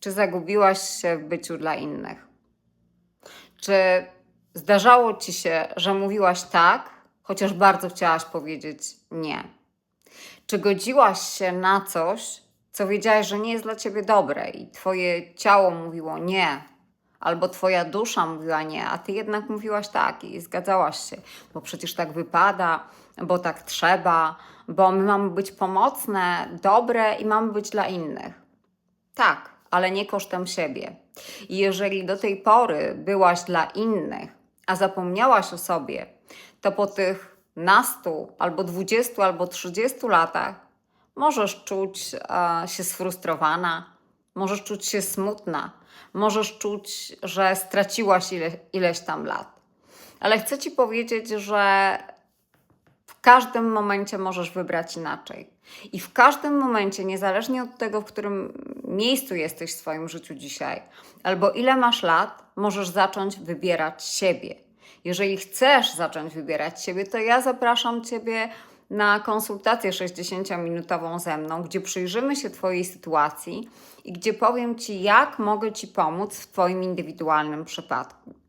Czy zagubiłaś się w byciu dla innych? Czy zdarzało ci się, że mówiłaś tak, chociaż bardzo chciałaś powiedzieć nie? Czy godziłaś się na coś, co wiedziałaś, że nie jest dla ciebie dobre i twoje ciało mówiło nie, albo twoja dusza mówiła nie, a ty jednak mówiłaś tak i zgadzałaś się, bo przecież tak wypada, bo tak trzeba, bo my mamy być pomocne, dobre i mamy być dla innych. Tak, ale nie kosztem siebie. I jeżeli do tej pory byłaś dla innych, a zapomniałaś o sobie, to po tych nastu, albo dwudziestu, albo trzydziestu latach możesz czuć e, się sfrustrowana, możesz czuć się smutna, możesz czuć, że straciłaś ile, ileś tam lat. Ale chcę Ci powiedzieć, że w każdym momencie możesz wybrać inaczej. I w każdym momencie, niezależnie od tego, w którym miejscu jesteś w swoim życiu dzisiaj, albo ile masz lat, możesz zacząć wybierać siebie. Jeżeli chcesz zacząć wybierać siebie, to ja zapraszam Ciebie na konsultację 60-minutową ze mną, gdzie przyjrzymy się Twojej sytuacji i gdzie powiem Ci, jak mogę Ci pomóc w Twoim indywidualnym przypadku.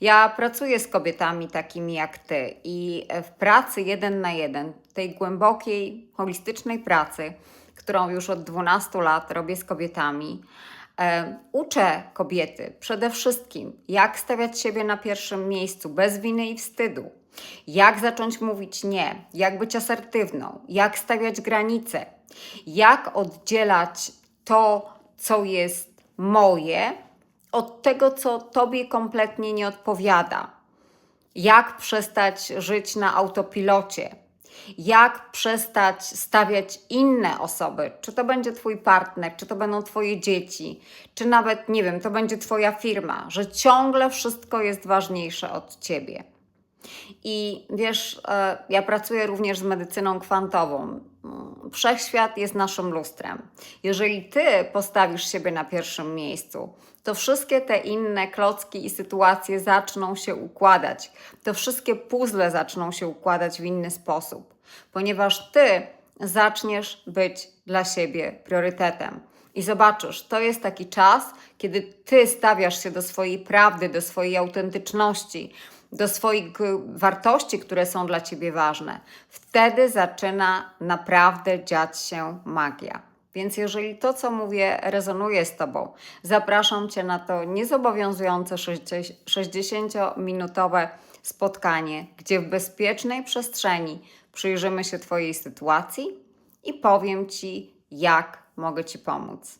Ja pracuję z kobietami takimi jak ty i w pracy jeden na jeden, tej głębokiej, holistycznej pracy, którą już od 12 lat robię z kobietami, e, uczę kobiety przede wszystkim, jak stawiać siebie na pierwszym miejscu bez winy i wstydu, jak zacząć mówić nie, jak być asertywną, jak stawiać granice, jak oddzielać to, co jest moje, od tego, co tobie kompletnie nie odpowiada. Jak przestać żyć na autopilocie? Jak przestać stawiać inne osoby? Czy to będzie twój partner, czy to będą twoje dzieci, czy nawet, nie wiem, to będzie twoja firma, że ciągle wszystko jest ważniejsze od ciebie. I wiesz, e, ja pracuję również z medycyną kwantową. Wszechświat jest naszym lustrem. Jeżeli ty postawisz siebie na pierwszym miejscu, to wszystkie te inne klocki i sytuacje zaczną się układać. To wszystkie puzzle zaczną się układać w inny sposób, ponieważ ty zaczniesz być dla siebie priorytetem. I zobaczysz, to jest taki czas, kiedy ty stawiasz się do swojej prawdy, do swojej autentyczności, do swoich y, wartości, które są dla ciebie ważne. Wtedy zaczyna naprawdę dziać się magia. Więc jeżeli to, co mówię, rezonuje z Tobą, zapraszam Cię na to niezobowiązujące 60-minutowe spotkanie, gdzie w bezpiecznej przestrzeni przyjrzymy się Twojej sytuacji i powiem Ci, jak mogę Ci pomóc.